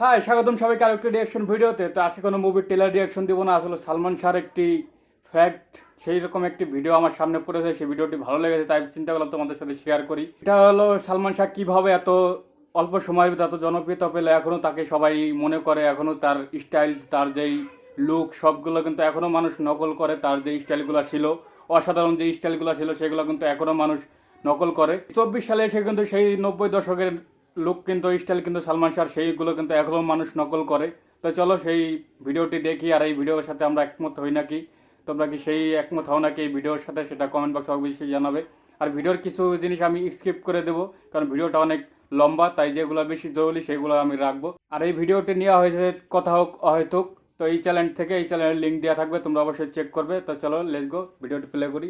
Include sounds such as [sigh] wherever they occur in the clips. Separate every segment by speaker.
Speaker 1: হ্যাঁ স্বাগতম সবাইকে আরেকটি রিয়াকশন ভিডিওতে। তো আজকে কোনো মুভির টেলার রিয়াকশন দিব না। আসলে সালমান শাহর একটি ফ্যাক্ট সেই রকম একটি ভিডিও আমার সামনে পড়েছে। সেই ভিডিওটি ভালো লেগেছে, তাই চিন্তা করলাম তোমাদের সাথে শেয়ার করি। এটা হলো সালমান শাহ কীভাবে এত অল্প সময়ের এত জনপ্রিয়তা পেলে এখনও তাকে সবাই মনে করে এখনও তার স্টাইল তার যেই লুক সবগুলো কিন্তু এখনও মানুষ নকল করে, তার যে স্টাইলগুলো ছিল, অসাধারণ যে স্টাইলগুলো ছিল, সেগুলো কিন্তু এখনও মানুষ নকল করে। চব্বিশ সালে এসে কিন্তু সেই নব্বই দশকের লুক কিন্তু, স্টাইল কিন্তু সালমান শাহর, সেইগুলো কিন্তু এখনও মানুষ নকল করে। তো চলো সেই ভিডিওটি দেখি আর এই ভিডিওর সাথে আমরা একমত হই নাকি? তোমরা কি সেই একমত হও নাকি এই ভিডিওর সাথে? সেটা কমেন্ট বক্সে অবশ্যই জানাবে। আর ভিডিওর কিছু জিনিস আমি স্কিপ করে দেবো, কারণ ভিডিওটা অনেক লম্বা, তাই যেগুলো বেশি জরুরি সেগুলো আমি রাখব। আর এই ভিডিওটি নেওয়া হয়েছে কথা হোক, অহেতুক। তো এই চ্যানেল থেকে এই চ্যানেলের লিঙ্ক দেওয়া থাকবে, তোমরা অবশ্যই চেক করবে। তো চলো লেটস গো ভিডিওটি প্লে করি।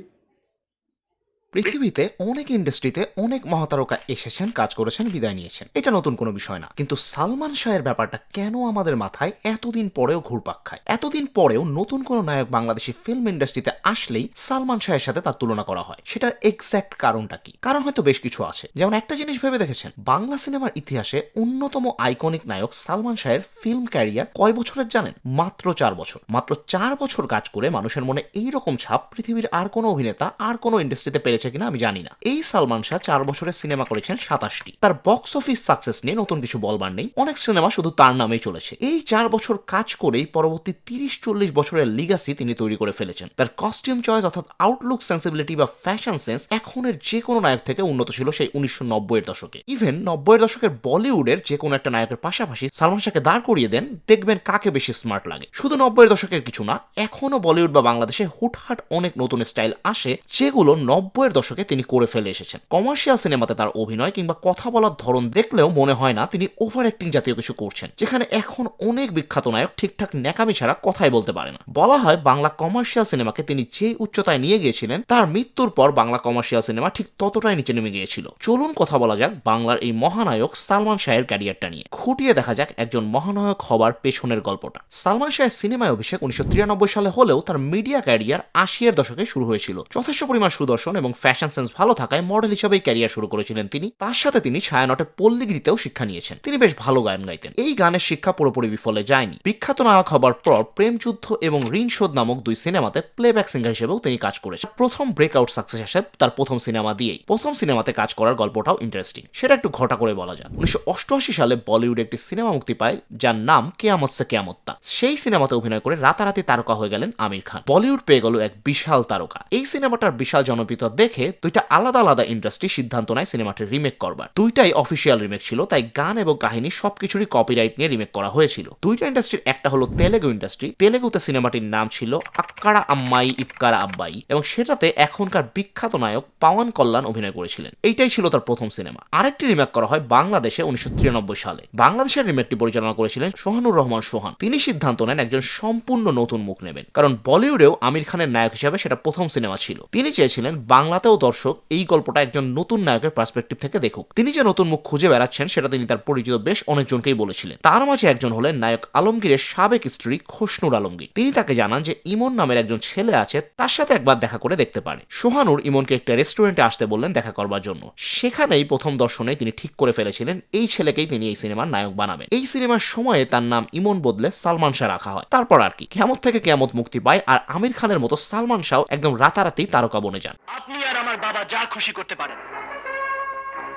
Speaker 2: পৃথিবীতে অনেক ইন্ডাস্ট্রিতে অনেক মহাতারকা এসেছেন, কাজ করেছেন, বিদায় নিয়েছেন। এটা নতুন কোনো বিষয় না। কিন্তু সালমান শাহের ব্যাপারটা কেন আমাদের মাথায় এতদিন পরেও ঘুরপাক খায়? এতদিন পরেও নতুন কোনো নায়ক বাংলাদেশি ফিল্ম ইন্ডাস্ট্রিতে আসলেই সালমান শাহের সাথে তার তুলনা করা হয়। সেটার এক্স্যাক্ট কারণটা কি? কারণ হয়তো বেশ কিছু আছে। যেমন একটা জিনিস ভেবে দেখেছেন, বাংলা সিনেমার ইতিহাসে অন্যতম আইকনিক নায়ক সালমান শাহের ফিল্ম ক্যারিয়ার কয় বছরের জানেন? মাত্র চার বছর। মাত্র চার বছর কাজ করে মানুষের মনে এই রকম ছাপ পৃথিবীর আর কোনো অভিনেতা, আর কোনো ইন্ডাস্ট্রিতে পেরেছে কিনা আমি জানি না। এই সালমান শাহ চার বছরের সিনেমা করেছেন সাতাশটি। তার বক্স অফিস সাকসেস নিয়ে নতুন কিছু বলবার নেই। অনেক সিনেমা শুধু তার নামেই চলেছে। এই চার বছর কাজ করেই পরবর্তী তিরিশ চল্লিশ বছরের লিগাসি তিনি তৈরি করে ফেলেছেন। তার কস্টিউম চয়েস অর্থাৎ আউটলুক সেন্সিবিলিটি বা ফ্যাশন সেন্স এখনের যে কোনো নায়ক থেকে উন্নত ছিল সেই উনিশশো নব্বইয়ের দশকে। ইভেন নব্বইয়ের দশকের বলিউডের যে কোনো একটা নায়কের পাশাপাশি সালমান শাহকে দাঁড় করিয়ে দেন দেখবেন কাকে বেশি স্মার্ট লাগে। শুধু নব্বইয়ের দশকের কিছু না, এখনও বলিউড বা বাংলাদেশে হুটহাট অনেক নতুন স্টাইল আসে যেগুলো নব্বইয়ের দশকে তিনি করে ফেলে এসেছেন। কমার্শিয়াল সিনেমাতে তার অভিনয় কিংবা কথা বলার ধরন দেখলেও মনে হয় না তিনি ওভার অ্যাক্টিং জাতীয় কিছু করছেন, যেখানে এখন অনেক বিখ্যাত নায়ক ঠিকঠাক ন্যাকামি ছাড়া কথাই বলতে পারে না। বলা হয় বাংলা কমার্শিয়াল সিনেমাকে তিনি যেই উচ্চতায় নিয়ে গিয়েছিলেন, তার মৃত্যুর পর বাংলা কমার্শিয়াল সিনেমা ঠিক ততটাই নিচে নেমে গিয়েছিল। চলুন কথা বলা যাক বাংলার এই মহানায়ক সালমান শাহের ক্যারিয়ারটা নিয়ে। খুঁটিয়ে দেখা যাক একজন মহানায়ক হবার পেছনের গল্পটা। সালমান শাহের সিনেমায় অভিষেক উনিশশো তিরানব্বই সালে হলেও তার মিডিয়া ক্যারিয়ার আশিয়ার দশকে শুরু হয়েছিল। যথেষ্ট পরিমাণ সুদর্শন এবং ফ্যাশন সেন্স ভালো থাকায় মডেল হিসেবেই ক্যারিয়ার শুরু করেছিলেন তিনি। তার সাথে তিনি ছায়ানটে পল্লীগীতিতেও শিক্ষা নিয়েছেন। তিনি বেশ ভালো গান গাইতেন। এই গানের শিক্ষা পুরোপুরি বিফলে যায়নি। বিখ্যাত নায়ক হবার পর প্রেমযুদ্ধ এবং ঋণ শোধ নামক দুই সিনেমাতে প্লেব্যাক সিঙ্গার হিসেবেও তিনি কাজ করেছেন। প্রথম ব্রেকআউট সাকসেস আসে তার প্রথম সিনেমা দিয়েই প্রথম সিনেমাতে কাজ করার গল্পটাও ইন্টারেস্টিং সেটা একটু ঘটা করে বলা যায় উনিশশো অষ্টআশি সালে বলিউডে একটি সিনেমা মুক্তি পায়, যার নাম কেয়ামত সে কেয়ামত্তা সেই সিনেমাতে অভিনয় করে রাতারাতি তারকা হয়ে গেলেন আমির খান। বলিউড পেয়ে গেল এক বিশাল তারকা। এই সিনেমাটার বিশাল জনপ্রিয়তা দেখে দুইটা আলাদা আলাদা ইন্ডাস্ট্রি সিদ্ধান্ত নেয় সিনেমাটির রিমেক করবার। দুইটাই অফিসিয়াল রিমেক ছিল, তাই গান এবং কাহিনী সবকিছুরই কপিরাইট নিয়ে রিমেক করা হয়েছিল। দুইটা ইন্ডাস্ট্রির একটা হলো তেলেগু ইন্ডাস্ট্রি তেলেগুতে সিনেমাটির নাম ছিল আক্কারা আম্মাই ইপকারা আব্বাই এবং সেটাতে এখনকার বিখ্যাত নায়ক পাওয়ান কল্যাণ অভিনয় করেছিলেন। এইটাই ছিল তার প্রথম সিনেমা আরেকটি রিমেক করা হয় বাংলাদেশে উনিশশো তিরানব্বই সালে। বাংলাদেশের রিমেকটি পরিচালনা করেছিলেন সোহানুর রহমান সোহান। তিনি সিদ্ধান্ত নেন একজন সম্পূর্ণ নতুন মুখ নেবেন। কারণ বলিউডেও আমির খানের নায়ক হিসেবে সেটা প্রথম সিনেমা ছিল। তিনি চেয়েছিলেন বাংলাতেও দর্শক এই গল্পটা একজন নতুন নায়কের পার্সপেক্টিভ থেকে দেখুক। তিনি যে নতুন মুখ খুঁজে বেড়াচ্ছেন, সেটা তিনি তার পরিচিত বেশ অনেকজনকেই বলেছিলেন। তার মাঝে একজন হলেন নায়ক আলমগীরের সাবেক স্ত্রী খোসনুর আলমগীর। তিনি তাকে জানান যে, ইমন নামের একজন ছেলে আছে, তার সাথে একবার দেখা করে দেখতে পারে। সোহানুর ইমনকে একটা রেস্টুরেন্টে আসতে বললেন দেখা করবার জন্য। সেখানেই প্রথম দর্শনে তিনি ঠিক করে ফেলেছিলেন, এই ছেলেকেই তিনি এই সিনেমার নায়ক বানাবেন। এই সিনেমার সময়ে তার নাম ইমন বদলে সালমান শাহ রাখা হয়। তারপর আর কি কেমত থেকে কেমত মুক্তি পায়, আর আমির খানের মতো সালমান শাহ একদম রাতারাতি তারকা বনে যান।
Speaker 3: আপনি আর আমার বাবা যা খুশি করতে পারেন।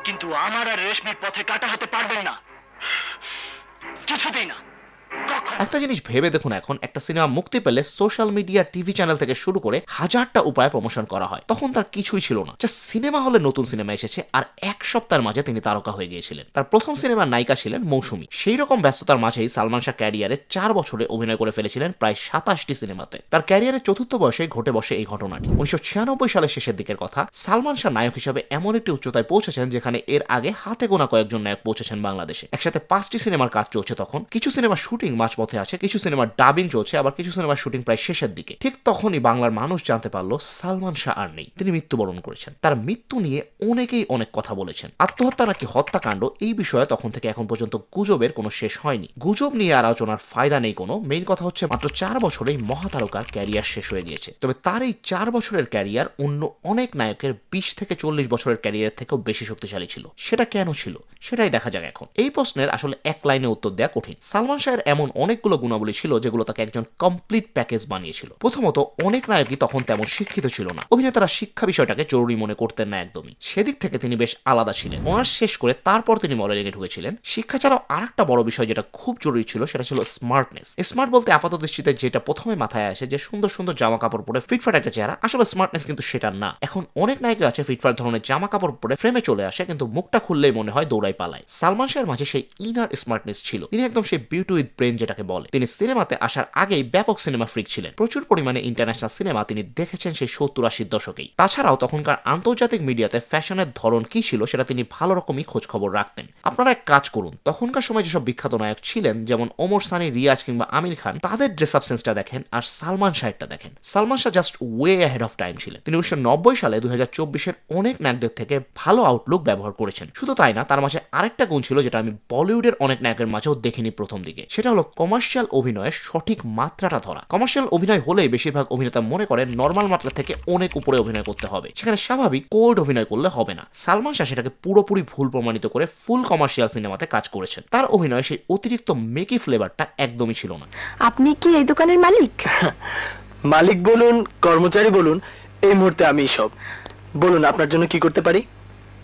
Speaker 3: কিন্তু আমার আর রেশমির পথে কাটা হতে পারবেন না। কিছুতেই না।
Speaker 2: একটা জিনিস ভেবে দেখুন এখন, একটা সিনেমা মুক্তি পেলে সোশ্যাল মিডিয়া টিভি চ্যানেল থেকে শুরু করে হাজারটা উপায়ে প্রমোশন করা হয়। তখন তার কিছুই ছিল না। যে সিনেমা হলে নতুন সিনেমা এসেছে আর এক সপ্তাহের মাঝে তিনি তারকা হয়ে গিয়েছিলেন। তার প্রথম সিনেমার নায়িকা ছিলেন মৌসুমী। সেই রকম ব্যস্ততার মাঝেই সালমান শাহ ক্যারিয়ারে চার বছরে অভিনয় করে ফেলেছিলেন প্রায় সাতাশটি সিনেমাতে। তার ক্যারিয়ারের চতুর্থ বয়সে ঘটে বসে এই ঘটনাটি। উনিশশো ছিয়ানব্বই সালের শেষের দিকের কথা, সালমান শাহ নায়ক হিসেবে এমন একটি উচ্চতায় পৌঁছেছেন যেখানে এর আগে হাতে গোনা কয়েকজন নায়ক পৌঁছেছেন বাংলাদেশে। একসাথে পাঁচটি সিনেমার কাজ চলছে তখন। কিছু সিনেমার শুটিং মাঝ পথে আছে, কিছু সিনেমার ডাবিং চলছে, আবার কিছু সিনেমার শুটিং প্রায় শেষের দিকে। ঠিক তখনই বাংলার মানুষ জানতে পারল সালমান শাহ আর নেই, তিনি মৃত্যুবরণ করেছেন। তার মৃত্যু নিয়ে অনেকেই অনেক কথা বলেছেন। আত্মহত্যা নাকি হত্যাকাণ্ড, এই বিষয়ে তখন থেকে এখন পর্যন্ত গুজবের কোনো শেষ হয়নি। গুজব নিয়ে আলোচনার ফায়দা নেই কোনো মেইন কথা হচ্ছে মাত্র চার বছরেই মহাতারকার ক্যারিয়ার শেষ হয়ে গিয়েছে। তবে তার এই চার বছরের ক্যারিয়ার অন্য অনেক নায়কের বিশ থেকে চল্লিশ বছরের ক্যারিয়ার থেকেও বেশি শক্তিশালী ছিল। সেটা কেন ছিল? সেটাই দেখা যাক এখন। এই প্রশ্নের আসলে এক লাইনে উত্তর দেওয়া কঠিন। সালমান শাহের এমন অনেকগুলো গুণাবলী ছিল যেগুলো তাকে একজন কমপ্লিট প্যাকেজ বানিয়েছিল। প্রথমত, অনেক নায়কই তখন তেমন শিক্ষিত ছিল না। অভিনেতারা শিক্ষা বিষয়টাকে জরুরি মনে করতেন না একদমই। সেদিক থেকে তিনি বেশ আলাদা ছিলেন। অনার্স শেষ করে তারপর তিনি মডেলিং এ ঢুকেছিলেন। শিক্ষা ছাড়াও আরেকটা বড় বিষয় যেটা খুব জরুরি ছিল, সেটা ছিল স্মার্টনেস স্মার্ট বলতে আপাত দৃষ্টিতে যেটা প্রথমে মাথায় আসে, যে সুন্দর সুন্দর জামা কাপড় পরে ফিটফাট একটা চেহারা, আসলে স্মার্টনেস কিন্তু সেটা না। এখন অনেক নায়ক আছে ফিটফাট ধরনের জামা কাপড় পরে ফ্রেমে চলে আসে, কিন্তু মুখটা খুললেই মনে হয় দৌড়াই পালায়। সালমান শাহের মাঝে সেই ইনার স্মার্টনেস ছিল। তিনি একদম সেই বিউটি উইথ ব্রেন যেটাকে বলে। তিনি সিনেমাতে আসার আগেই ব্যাপক সিনেমা ফ্রিক ছিলেন। প্রচুর পরিমাণে ইন্টারন্যাশনাল সিনেমা তিনি দেখেছেন সেই সত্তর আশির দশকেই। তাছাড়াও তখনকার আন্তর্জাতিক মিডিয়াতে ফ্যাশনের ধরন কি ছিল সেটা তিনি ভালো রকমই খোঁজ খবর রাখতেন। আপনারা এক কাজ করুন, তখনকার সময় যেসব বিখ্যাত নায়ক ছিলেন, যেমন ওমর সানি, রিয়াজ কিংবা আমির খান, তাদের ড্রেস আপ সেন্সটা দেখেন আর সালমান শাহেরটা দেখেন। Salman Shah just way ahead of time ছিলেন। তিনি উনিশশো নব্বই সালে দুই হাজার চব্বিশের অনেক নায়কদের থেকে ভালো আউটলুক ব্যবহার করেছেন। শুধু তাই না, তার মাঝে আরেকটা গুণ ছিল যেটা আমি বলিউডের অনেক নায়কের মাঝেও দেখিনি প্রথম দিকে। সেটা হলো কমার্শিয়াল অভিনয়ের সঠিক মাত্রাটা ধরা। কমার্শিয়াল অভিনয় হলেই বেশিরভাগ অভিনেতা মনে করেন নর্মাল মাত্রা থেকে অনেক উপরে অভিনয় করতে হবে। সেখানে স্বাভাবিক কোল্ড অভিনয় করলে হবে না। সালমান শাহ সেটাকে পুরোপুরি ভুল প্রমাণিত করে ফুল কমার্শিয়াল সিনেমাতে কাজ করেছেন। তার অভিনয়ে সেই অতিরিক্ত মেকি ফ্লেভারটা একদমই ছিল না।
Speaker 4: আপনি কি এই দোকানের মালিক? [laughs]
Speaker 5: মালিক বলুন কর্মচারী বলুন এই মুহূর্তে আমি সব। বলুন আপনার জন্য কি করতে পারি?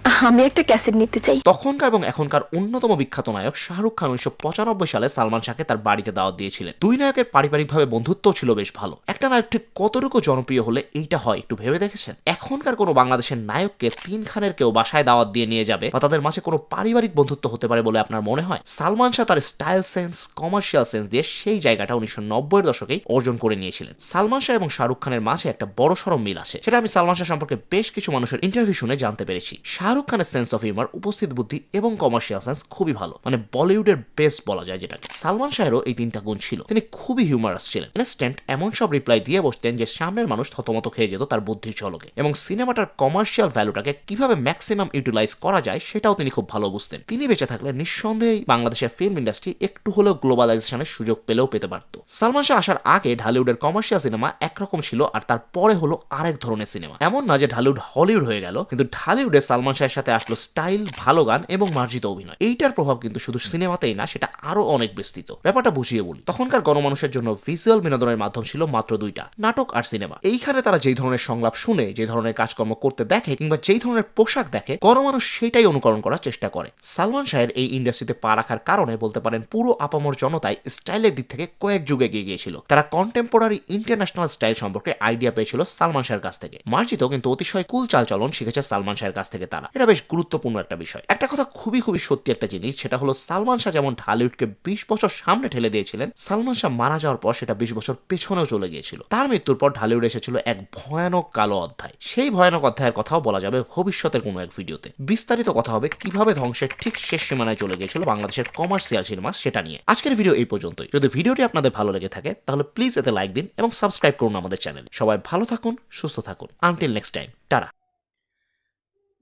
Speaker 4: আমি একটা ক্যাসেট নিতে চাই।
Speaker 2: তখনকার এবং এখনকার অন্যতম বিখ্যাত নায়ক শাহরুখ খান উনিশশো পঁচানব্বই সালে সালমান শাহকে তার বাড়িতে দাওয়াত দিয়েছিলেন। দুই নায়কের পারিবারিকভাবে বন্ধুত্ব ছিল বেশ ভালো। একটা নায়ক ঠিক কতটুকু জনপ্রিয় হলে এইটা হয়, একটু ভেবে দেখেছেন? এখনকার কোনো বাংলাদেশের নায়ককে তিন খানের কেউ বাসায় দাওয়াত দিয়ে নিয়ে যাবে বা তাদের মাঝে কোনো পারিবারিক বন্ধুত্ব হতে পারে বলে আপনার মনে হয়? সালমান শাহ তার স্টাইল সেন্স, কমার্শিয়াল সেন্স দিয়ে সেই জায়গাটা উনিশশো নব্বইয়ের দশকেই অর্জন করে নিয়েছিলেন। সালমান শাহ এবং শাহরুখ খানের মাঝে একটা বড় সড় মিল আছে। সেটা আমি সালমান শাহ সম্পর্কে বেশ কিছু মানুষের ইন্টারভিউ শুনে জানতে পেরেছি। শাহরুখ খানের সেন্স অফ হিউমার উপস্থিত বুদ্ধি এবং কমার্শিয়াল সেন্স খুবই ভালো। মানে বলিউডের বেস্ট বলা যায় যেটা সালমান শাহেরও এই তিনটা গুণ ছিল। তিনি খুবই হিউমারাস ছিলেন। ইনস্ট্যান্ট এমন সব রিপ্লাই দিয়ে বসতেন যে সামনের মানুষ থতমত খেয়ে যেত তার বুদ্ধির ঝলকে। এবং সিনেমাটার কমার্শিয়াল ভ্যালুটাকে কীভাবে ম্যাক্সিমাম ইউটিলাইজ করা যায় সেটাও তিনি খুব ভালো বুঝতেন। তিনি বেঁচে থাকলে নিঃসন্দেহেই বাংলাদেশের ফিল্ম ইন্ডাস্ট্রি একটু হলেও গ্লোবালাইজেশনের সুযোগ পেলেও পেতে পারত। সালমান শাহ আসার আগে ঢালিউডের কমার্শিয়াল সিনেমা একরকম ছিল আর তারপরে হলো আরেক ধরনের সিনেমা এমন না যে ঢালিউড হলিউড হয়ে গেল, কিন্তু ঢালিউডে সালমান শাহের সাথে আসলো স্টাইল, ভালো গান এবং মার্জিত অভিনয়। এইটার প্রভাব কিন্তু শুধু সিনেমাতেই না, সেটা আরও অনেক বিস্তৃত। ব্যাপারটা বুঝিয়ে বলি। তখনকার গণমানুষের জন্য ভিজুয়াল বিনোদনের মাধ্যম ছিল মাত্র দুইটা, নাটক আর সিনেমা। এইখানে তারা যেই ধরনের সংলাপ শুনে যে ধরনের কাজকর্ম করতে দেখে কিংবা যেই ধরনের পোশাক দেখে, গণমানুষ সেটাই অনুকরণ করার চেষ্টা করে। সালমান শাহের এই ইন্ডাস্ট্রিতে পা রাখার কারণে বলতে পারেন পুরো আপামর জনতায় স্টাইলের দিক থেকে কয়েক যুগে এগিয়ে গিয়েছিল। তারা কন্টেম্পোরারি ইন্টারন্যাশনাল স্টাইল সম্পর্কে আইডিয়া পেয়েছিল সালমান শাহের কাছ থেকে। মার্জিত কিন্তু অতিশয় কুল চালচলন শিখেছে সালমান শাহের কাছ থেকে তারা। এটা বেশ গুরুত্বপূর্ণ একটা বিষয়। একটা কথা খুবই খুবই সত্যি একটা জিনিস, সেটা হলো সালমান শাহ যেমন ঢালিউডকে বিশ বছর সামনে ঠেলে দিয়েছিলেন, সালমান শাহ মারা যাওয়ার পর সেটা বিশ বছর পেছনেও চলে গিয়েছিল। তার মৃত্যুর পর ঢালিউড এসেছিল এক ভয়ানক কালো অধ্যায়। সেই ভয়ানক অধ্যায়ের কথাও বলা যাবে ভবিষ্যতের কোনো এক ভিডিওতে। বিস্তারিত কথা হবে কীভাবে ধ্বংসের ঠিক শেষ সীমানায় চলে গিয়েছিল বাংলাদেশের কমার্শিয়াল সিনেমা সেটা নিয়ে। আজকের ভিডিও এই পর্যন্তই। যদি ভিডিওটি আপনাদের ভালো লেগে থাকে, তাহলে প্লিজ এতে লাইক দিন এবং সাবস্ক্রাইব করুন আমাদের চ্যানেল। সবাই ভালো থাকুন, সুস্থ থাকুন। Until next time. টাটা।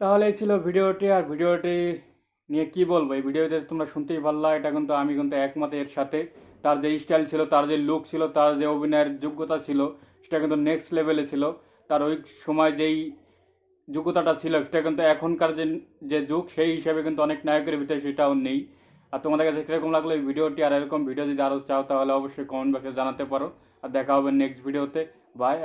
Speaker 1: তাহলে এই ছিল ভিডিওটি, আর ভিডিওটি নিয়ে কি বলব? এই ভিডিওতে তোমরা শুনতেই পারলা, এটা কিন্তু আমি কিন্তু একমত এর সাথে। তার যে স্টাইল ছিল, তার যে লুক ছিল, তার যে অভিনয়ের যোগ্যতা ছিল, সেটা কিন্তু নেক্সট লেভেলে ছিল। তার ওই সময় যেই যোগ্যতাটা ছিল, সেটা কিন্তু এখনকার যে যে যুগ, সেই হিসাবে কিন্তু অনেক নায়কের ভিতরে সেটাও নেই। আর তোমাদের কাছে কীরকম লাগল এই ভিডিওটি? আর এরকম ভিডিও যদি আরও চাও, তাহলে অবশ্যই কমেন্ট বক্সে জানাতে পারো। আর দেখা হবে নেক্সট ভিডিওতে বাই